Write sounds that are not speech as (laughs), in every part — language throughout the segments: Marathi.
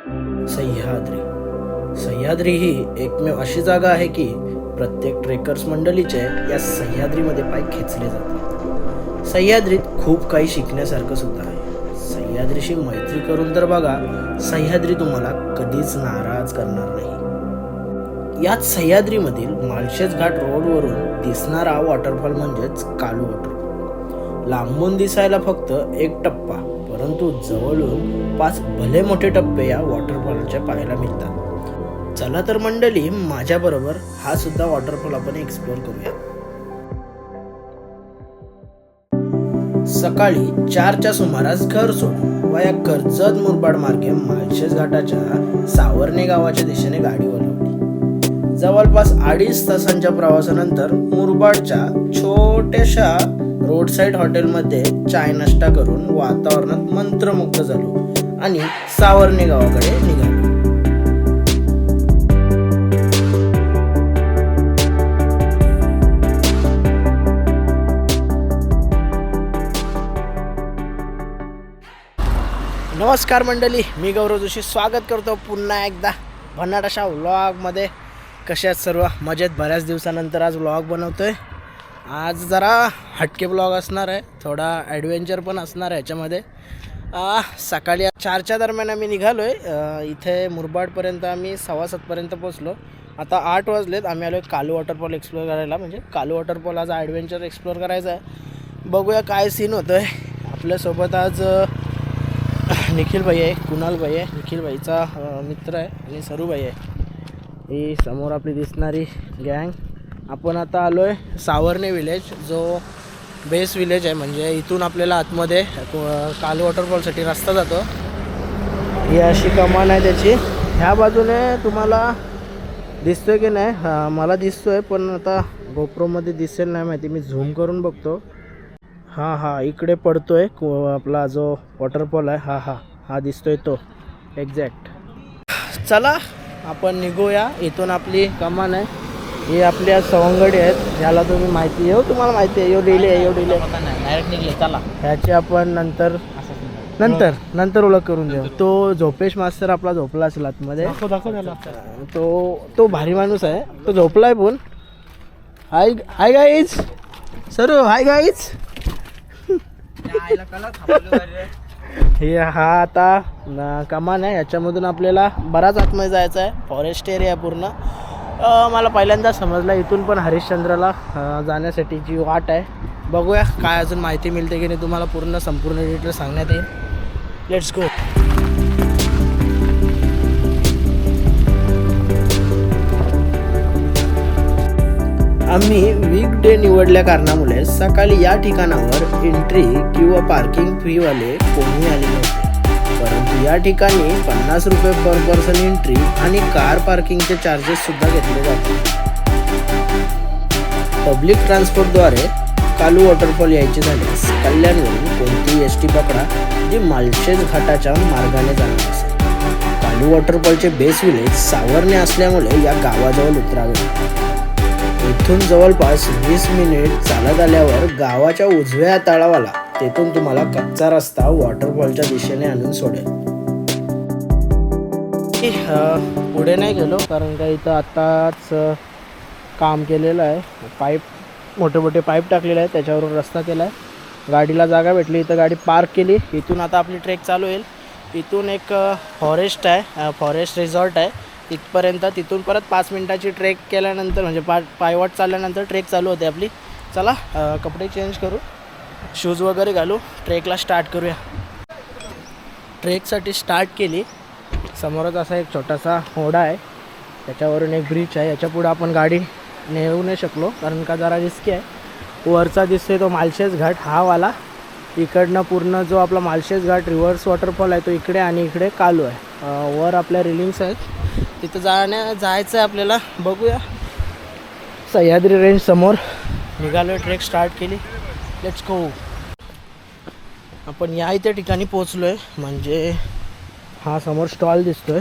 सह्याद्री. सह्याद्री ही एकमेव अशी जागा आहे की प्रत्येक ट्रेकर्स मंडळीचे या सह्याद्रीमध्ये पाय खेचले जातात. सह्याद्रीत खूप काही शिकण्यासारखं सुद्धा आहे. सह्याद्रीशी मैत्री करून तर बघा सह्याद्री तुम्हाला कधीच नाराज करणार नाही. याच सह्याद्रीमधील माळशेज घाट रोडवरून दिसणारा वॉटरफॉल म्हणजेच कालू वॉटरफॉल लांबून दिसायला फक्त एक टप्पा. परंतु जवळून पाच भले मोठे टप्पे या वॉटरफॉलच्या पाहायला मिळतात. चला तर मंडळी माझ्या बरोबर हा सुद्धा वॉटरफॉल आपण एक्सप्लोर करूया. सकाळी चारच्या सुमारास घर सोडून वया कर्जत मुरबाड मार्गे माळशेज घाटाच्या सावर्णे गावाच्या दिशेने गाडी वळवली. जवळपास अडीच तासांच्या प्रवासानंतर मुरबाडच्या छोट्याशा रोड साईड हॉटेलमध्ये चाय नाश्ता करून वातावरणात मंत्रमुग्ध झालो आणि सावर्णे गावाकडे निघालो. नमस्कार मंडळी मी गौरव जोशी स्वागत करतो पुन्हा एकदा भन्नाट अशा व्लॉगमध्ये कसे आहेत सर्व? मजेत? बऱ्याच दिवसानंतर आज व्लॉग बनवतोय. आज जरा हटके ब्लॉग असणार आहे. थोडा ॲडव्हेंचर पण असणार आहे याच्यामध्ये. सकाळी चारच्या दरम्यान आम्ही निघालो आहे इथे मुरबाडपर्यंत आम्ही सव्वा सातपर्यंत पोचलो आता आठ वाजलेत. आम्ही आलो आहे कालू वॉटरफॉल एक्सप्लोर करायला. म्हणजे कालू वॉटरफॉल आज ॲडव्हेंचर एक्सप्लोर करायचा आहे. बघूया काय सीन होतं आहे आपल्यासोबत आज निखिल भाई आहे कुणाल भाई आहे. निखिल भाईचा मित्र आहे आणि सरूभाई आहे. ही समोर आपली दिसणारी गँग आपण आता आलो आहे सावर्णे विलेज जो बेस विलेज आहे म्हणजे इथून आपल्याला आतमध्ये काल वॉटरफॉलसाठी रस्ता जातो. ही अशी कमान आहे त्याची. ह्या बाजूने तुम्हाला दिसतोय की नाही? मला दिसतोय पण आता गोप्रोमध्ये दिसेल नाही माहिती. मी झूम करून बघतो. हां हां इकडे पडतोय को- आपला जो वॉटरफॉल आहे. हा हा हा दिसतोय तो एक्झॅक्ट चला आपण निघूया. इथून आपली कमान आहे. ही आपल्या सवंगडी आहेत याला तुम्ही माहिती येऊ तुम्हाला माहिती आहे यो डिले आहे यो डिले डायरेक्ट निघले चला. ह्याची आपण नंतर नंतर नंतर ओळख करून देऊ. तो झोपेश मास्तर आपला झोपला असेल आतमध्ये. तो तो भारी माणूस आहे. तो झोपलाय पण. Hi hi guys sir hi guys हे हा आता न- कमान आहे. याच्यामधून आपल्याला बराच आतमध्ये जायचं आहे. फॉरेस्ट एरिया पूर्ण. मला पहिल्यांदा समजला इथून पण हरिश्चंद्रला जाण्यासाठी जी वाट आहे. बघूया काय अजून माहिती मिळते की नाही तुम्हाला पूर्ण संपूर्ण डिटेल सांगण्यात येईल. लेट्स गो आम्ही वीक डे निवडल्या कारणामुळे सकाळी या ठिकाणावर एंट्री किंवा पार्किंग फीवाले कोणी आले नव्हते. या ठिकाणी पन्नास रुपये पर पर्सन एंट्री आणि कार पार्किंगचे चार्जेस सुद्धा घेतले जातात. पब्लिक ट्रान्सपोर्टद्वारे कालू वॉटरफॉल यायचे झाल्यास कल्याणवरून कोणतीही एस टी पकडा जी मालशेज घाटाच्या मार्गाने जाणार असेल. कालू वॉटरफॉलचे बेस विलेज सावरणे असल्यामुळे या गावाजवळ उतरावे. इथून जवळपास वीस मिनिट चालत आल्यावर गावाच्या उजव्या तळावाला तेथून तुम्हाला कच्चा रस्ता वॉटरफॉलच्या दिशेने आणून सोडेल. मी, पुढे नाही गेलो कारण का इथं आत्ताच काम केलेलं आहे. पाईप मोठे मोठे पाईप टाकलेले आहेत त्याच्यावरून रस्ता केला आहे. गाडीला जागा भेटली इथं गाडी पार्क केली. इथून आता आपली ट्रेक चालू होईल. इथून एक फॉरेस्ट आहे फॉरेस्ट रिझॉर्ट आहे. तिथपर्यंत तिथून परत पाच मिनटाची ट्रेक केल्यानंतर म्हणजे पा पायवाट चालल्यानंतर ट्रेक चालू होते आपली. चला कपडे चेंज करू. शूज वगैरे घालू. ट्रेकला स्टार्ट करूया. ट्रेकसाठी स्टार्ट केली. समोरच असा एक छोटासा होडा आहे. त्याच्यावरून एक ब्रिज आहे. याच्यापुढं आपण गाडी नेऊ नाही शकलो कारण का जरा रिस्की आहे. वरचा दिसतोय तो मालशेज घाट. हा वाला. इकडनं पूर्ण जो आपला मालशेज घाट रिव्हर्स वॉटरफॉल आहे तो इकडे आणि इकडे कालू आहे. वर आपल्या रिलिंग्स आहेत. तिथं जाण्या जायचं आहे आपल्याला. बघूया. सह्याद्री रेंज समोर. निघालो ट्रेक स्टार्ट केली. लेट्स गो आपण या इथे ठिकाणी पोचलो आहे म्हणजे हा समोर स्टॉल दिसतोय.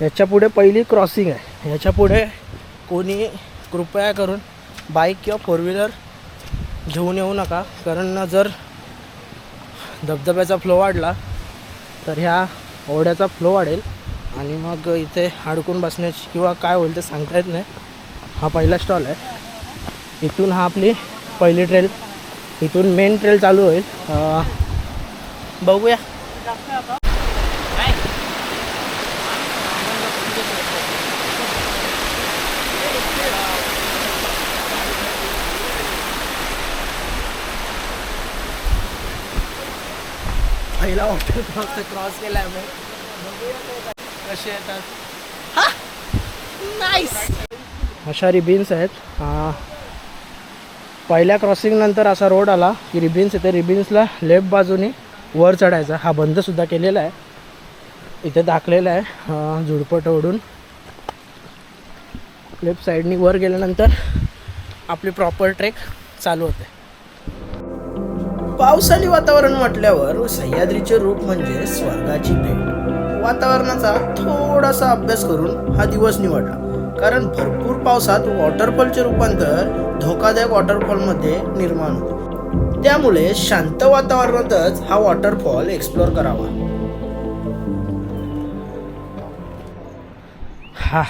याच्यापुढे पहिली क्रॉसिंग आहे. याच्यापुढे कोणी कृपया करून बाईक किंवा फोर व्हीलर घेऊन येऊ नका. कारण जर धबधब्याचा फ्लो वाढला तर ह्या ओढ्याचा फ्लो वाढेल आणि मग इथे अडकून बसण्याची किंवा काय होईल ते सांगता येत नाही. हा पहिला स्टॉल आहे. इथून हा आपली पहिली ट्रेल इथून मेन ट्रेल चालू होईल. बघूया. पहिला वॉटर क्रॉस क्रॉस केला आहे कसे येतात? नाईस अशा रिबिन्स आहेत. पहिल्या क्रॉसिंग नंतर असा रोड आला की रिबिन्स येते. रिबिन्सला लेफ्ट बाजूने वर चढायचा. हा बंदसुद्धा केलेला आहे. इथे दाखलेला आहे. झुडपट ओढून लेफ्ट साईडनी वर गेल्यानंतर आपली प्रॉपर ट्रेक चालू होते. पावसाळी वातावरण म्हटल्यावर सह्याद्रीचे रूप म्हणजे स्वर्गाची भेट. वातावरणाचा थोडासा अभ्यास करून हा दिवस निवडला. कारण भरपूर पावसात वॉटरफॉलचे रूपांतर धोकादायक वॉटरफॉलमध्ये निर्माण होते. त्यामुळे शांत वातावरणातच हा वॉटरफॉल एक्सप्लोअर करावा. हा.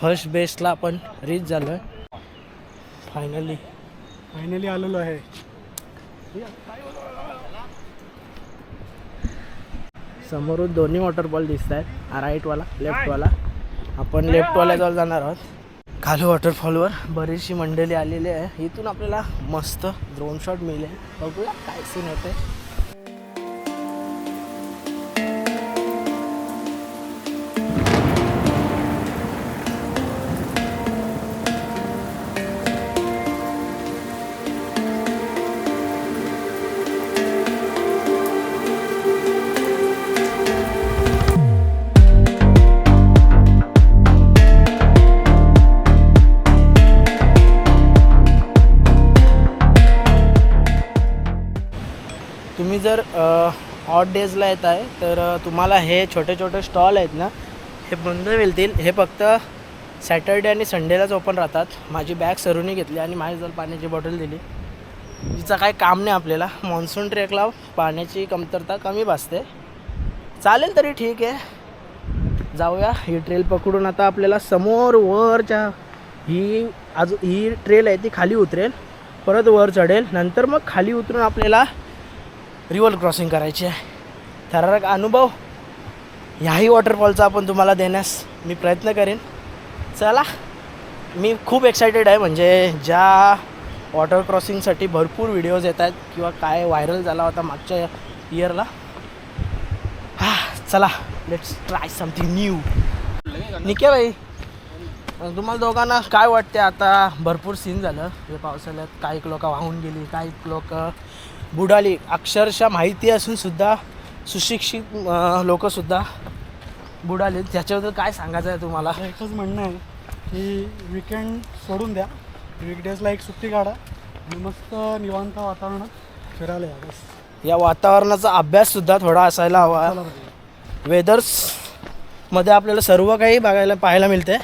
फर्स्ट बेसला आपण रीच झालो. फायनली फायनली आलेलो आहे. समोरून दोन्ही वॉटरफॉल दिसत आहेत राईटवाला लेफ्टवाला आपण लेफ्टवाला जवळ जाणार आहोत. खाली वॉटरफॉलवर बरीचशी मंडळी आलेली आहे. इथून आपल्याला मस्त ड्रोन शॉट मिळेल. बघूया काय सीन येते ऑट डेजला येत आहे. तर तुम्हाला हे छोटे छोटे स्टॉल आहेत ना हे बंद मिळतील. हे फक्त सॅटर्डे आणि संडेलाच ओपन राहतात. माझी बॅग सरूनही घेतली आणि माझी पाण्याची बॉटल दिली तिचं काही काम नाही आपल्याला. मान्सून ट्रेकला पाण्याची कमतरता कमी भासते. चालेल तरी ठीक आहे. जाऊया. ही ट्रेल पकडून आता आपल्याला समोर वरच्या ही अजून ही ट्रेल आहे ती खाली उतरेल. परत वर चढेल. नंतर मग खाली उतरून आपल्याला रिव्हर क्रॉसिंग करायची आहे. थरारक अनुभव ह्याही वॉटरफॉलचा आपण तुम्हाला देण्यास मी प्रयत्न करेन. चला मी खूप एक्सायटेड आहे म्हणजे ज्या वॉटर क्रॉसिंगसाठी भरपूर व्हिडिओज येत आहेत किंवा काय व्हायरल झाला होता मागच्या इयरला हा चला लेट्स ट्राय समथिंग न्यू निके भाई तुम्हाला दोघांना काय वाटते आता भरपूर सीन झालं. हे पावसाळ्यात काही लोक वाहून गेली काही लोक बुडाली. अक्षरशः माहिती असून सुद्धा सुशिक्षित लोकसुद्धा बुडाले. त्याच्याबद्दल काय सांगायचं आहे तुम्हाला? एकच म्हणणं आहे की विकेंड सोडून द्या. वीकडेजला एक सुट्टी काढा आणि मस्त निवांत वातावरणात फिरायला या बस. या वातावरणाचा अभ्याससुद्धा थोडा असायला हवा. चला बघूया. वेदर्समध्ये आपल्याला सर्व काही बघायला पाहायला मिळते.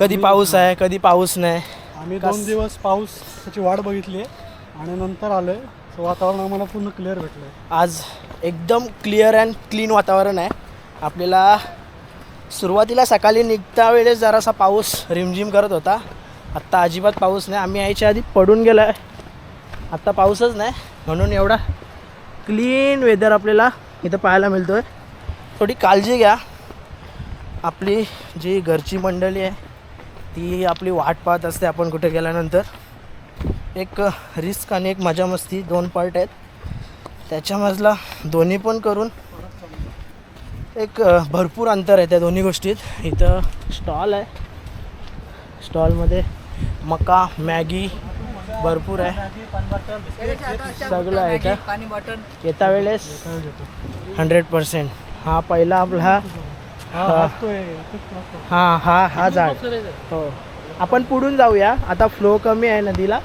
कधी पाऊस आहे कधी पाऊस नाही. आम्ही दोन दिवस पाऊस त्याची वाट बघितली आहे आणि नंतर आलोय. सो वातावरण आम्हाला पूर्ण क्लिअर भेटलं आहे आज एकदम क्लिअर अँड क्लीन वातावरण आहे. आपल्याला सुरुवातीला सकाळी निघता वेळेस जरासा पाऊस रिमझिम करत होता. आत्ता अजिबात पाऊस नाही. आम्ही यायच्या आधी पडून गेलो आहे आत्ता पाऊसच नाही. म्हणून एवढा क्लीन वेदर आपल्याला इथं पाहायला मिळतो आहे थोडी काळजी घ्या. आपली जी घरची मंडळी आहे ती आपली वाट पाहत असते आपण कुठे गेल्यानंतर. एक रिस्क आणि एक मजा मस्ती दोन पार्ट आहेत. त्याच्यामधला दोन्ही पण करून एक भरपूर अंतर आहे त्या दोन्ही गोष्टीत. इथं स्टॉल आहे. स्टॉलमध्ये मका मॅगी भरपूर आहे. सगळं आहे का येता वेळेस हंड्रेड पर्सेंट हा पहिला आपला हा हा. हा हा हा झाड. हो. आपण पुढून जाऊया. आता फ्लो कमी आहे नदीला.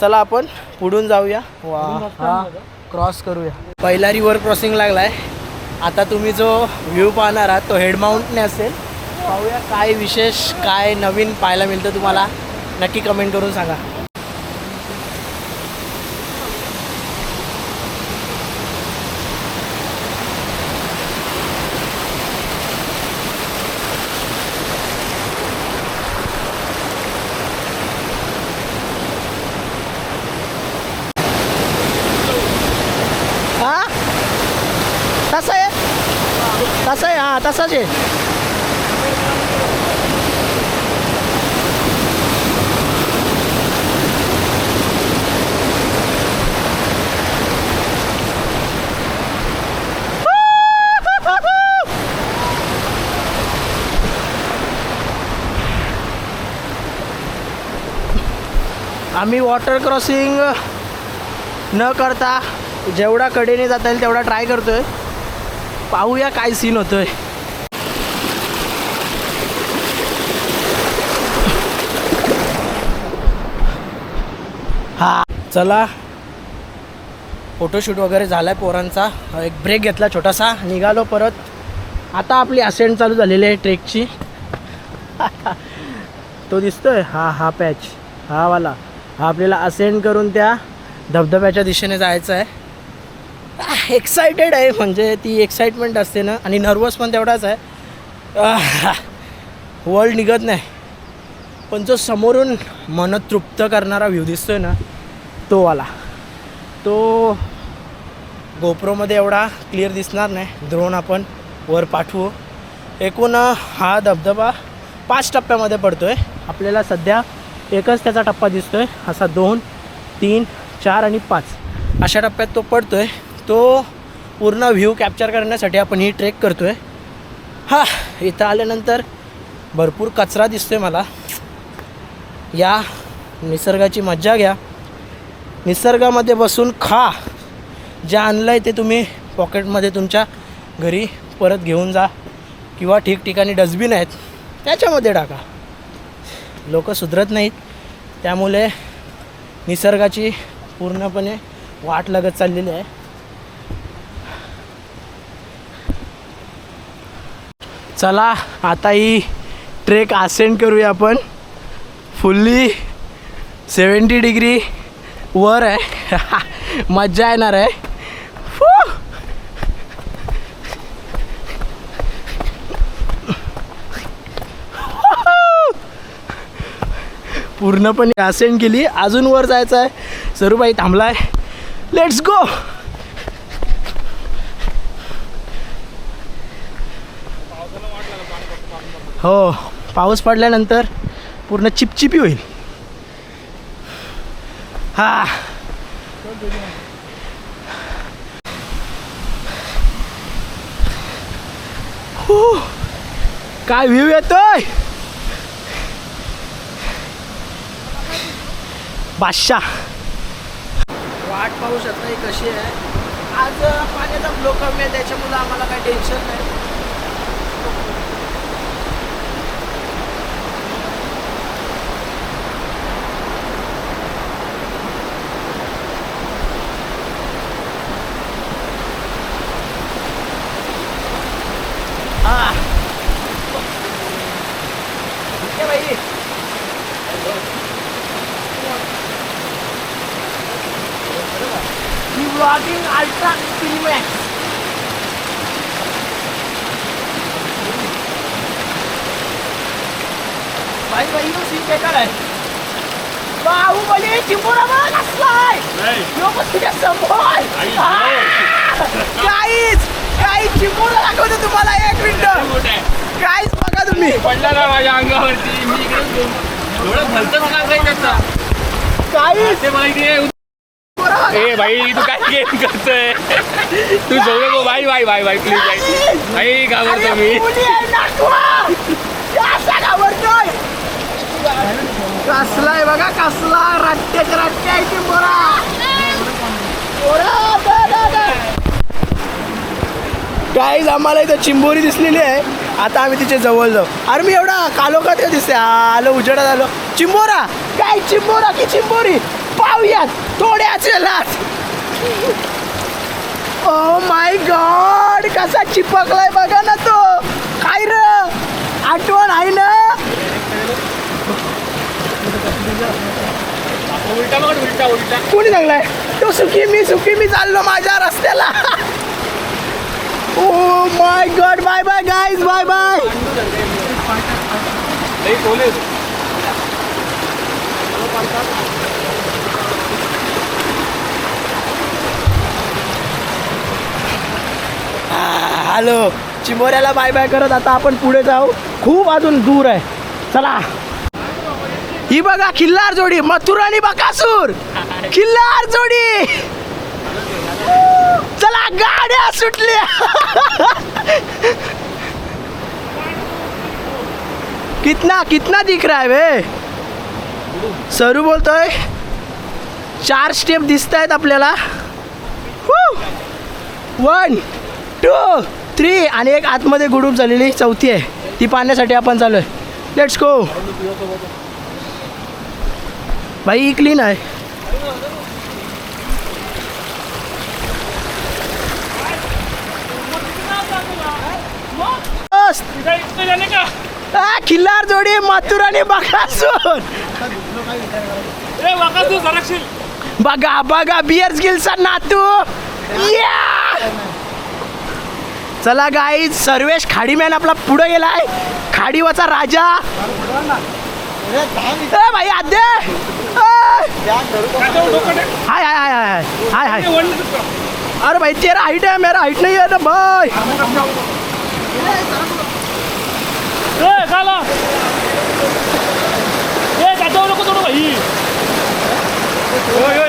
चला आपण पुढून जाऊया. वा. हा क्रॉस करूया. पहिला रिव्हर क्रॉसिंग लागलाय. आता तुम्ही जो व्ह्यू पाहणार आहात तो हेड माउंटने असेल. पाहूया काय विशेष काय नवीन पाहायला मिळतं तुम्हाला. नक्की कमेंट करून सांगा असं आहे हा तसाच. आहे आम्ही वॉटर क्रॉसिंग न करता जेवढा कडेने जाता येईल तेवढा ट्राय करतोय. पाहूया काय सीन होतोय. हा. चला. फोटोशूट वगैरे झाला आहे पोरांचा. एक ब्रेक घेतला छोटासा. निघालो परत. आता आपली असेंट चालू झालेली आहे ट्रेकची. (laughs) तो दिसतोय? हा हा पॅच हा वाला. हा आपल्याला असेंड करून त्या धबधब्याच्या दिशेने जायचं आहे एक्सायटेड आहे. म्हणजे ती एक्साइटमेंट असते ना. आणि नर्वस पण तेवढाच आहे. (laughs) वर्ल्ड निघत नाही. पण जो समोरून मन तृप्त करणारा व्ह्यू दिसतोय ना तो वाला. तो गोप्रोमध्ये एवढा क्लिअर दिसणार नाही. ड्रोन आपण वर पाठवू. एकूण हा धबधबा पाच टप्प्यामध्ये पडतो आहे आपल्याला सध्या एकच त्याचा टप्पा दिसतो आहे असा दोन तीन चार आणि पाच. अशा टप्प्यात तो पडतो आहे तो पूर्ण व्ह्यू कॅप्चर करण्यासाठी आपण ही ट्रेक करतो आहे हां इथं आल्यानंतर भरपूर कचरा दिसतो आहे मला. या. निसर्गाची मज्जा घ्या. निसर्गामध्ये बसून खा. जे आणलं आहे ते तुम्ही पॉकेटमध्ये तुमच्या घरी परत घेऊन जा. किंवा ठिकठिकाणी डस्टबिन आहेत त्याच्यामध्ये टाका. लोक सुधरत नाहीत. त्यामुळे निसर्गाची पूर्णपणे वाट लागत चाललेली आहे. चला आता ही ट्रेक असेंड करूया आपण. फुल्ली सेवन्टी डिग्री वर आहे. (laughs) मज्जा येणार आहे. फू! (laughs) पूर्णपणे असेंड केली. अजून वर जायचं आहे. सरूबाई थांबलाय. लेट्स गो हो पाऊस पडल्यानंतर पूर्ण चिपचिपी होईल. हा. हो. काय व्ह्यू येतोय? बादशाह. वाट पाहू शकता कशी आहे. आज पाण्याचा फ्लो कमी आहे त्याच्यामुळं आम्हाला काही टेन्शन नाही हा ठीक आहे भाई You vlogging ultra experiment. Yo scene बेकार बाहुबली बघ असलाय यो पण तुझ्या समोर काहीच काही चिंबोरा दाखवतो तुम्हाला एक मिनिट काहीच बघा तुम्ही पडला ना माझ्या अंगावरती मी इकडे थोडं भलतंच का काही त्याचा काहीच ते माहिती. ए भाई तू काय गेम करतोय तू जाऊ नको भाई भाई भाई भाई प्लीज भाई भाई घाबरतो मी घाबरतोय कसला रट्ट्याच रट्टे आहे ती बोरा बोरा, काहीच आम्हाला इथं चिंबोरी दिसलेली आहे. आता आम्ही तिच्या जवळ जाऊ. अरे मी एवढा कालो का दिसते आलो उजेडात आलो. चिंबोरा काय चिंबोरा की चिंबोरी? पाहूयात. थोड्याच वेळात ओ माय गॉड कसा चिपकलाय बघा ना तो. काय र? आठवण आहे ना? उलटा मग उलटा उलटा. कोणी सांगलाय तो सुखी मी सुखी मी चाललो माझ्या रस्त्याला. ओ my god bye bye guys bye bye hello चिमोऱ्याला bye bye करत आता आपण पुढे जाऊ. खूप अजून दूर आहे. चला. ही बघा खिल्लार जोडी. मथुर आणि बकासूर. खिल्लार जोडी. चला गाड्या सुटल्या. कितना कितना दिख रहा है वे? सरू बोलतोय. चार स्टेप दिसत आहेत आपल्याला वन टू थ्री आणि एक आतमध्ये गुडूप झालेली चौथी आहे. ती पाहण्यासाठी आपण चालू आहे लेट्स गो भाई क्लीन आहे. खिल्लार जोडी मथुर आणि बकासूर. बघा बघा बिअर्स गिलचा नातू. चला गाई सर्वेश खाडीमॅन आपला पुढे गेलाय. खाडीवाचा राजा. ए भाई आद्य ए! हाय हाय हाय हाय हाय. हाय अरे भाई तेरा हाइट है मेरा हाइट नहीं है ना भाई ए वरी नका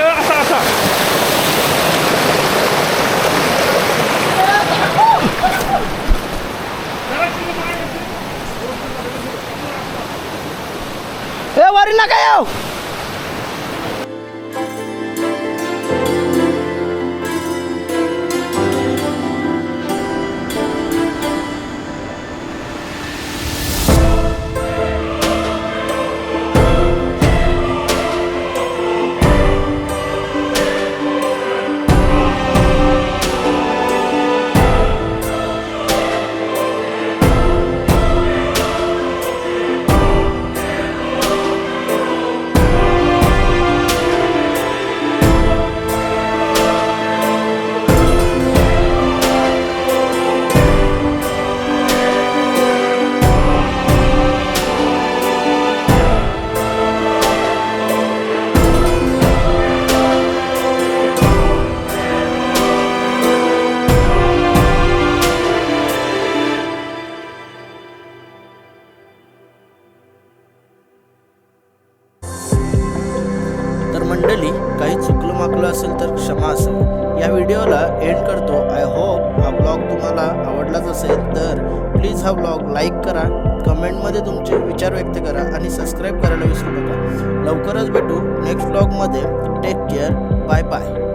येऊ तर काही चुकलं माकलं असेल तर क्षमा असेल. या व्हिडिओला एंड करतो. आय होप हा ब्लॉग तुम्हाला आवडलाच असेल तर प्लीज हा ब्लॉग लाईक करा. कमेंटमध्ये तुमचे विचार व्यक्त करा आणि सबस्क्राईब करायला विसरू नका. लवकरच भेटू नेक्स्ट ब्लॉगमध्ये टेक केअर बाय बाय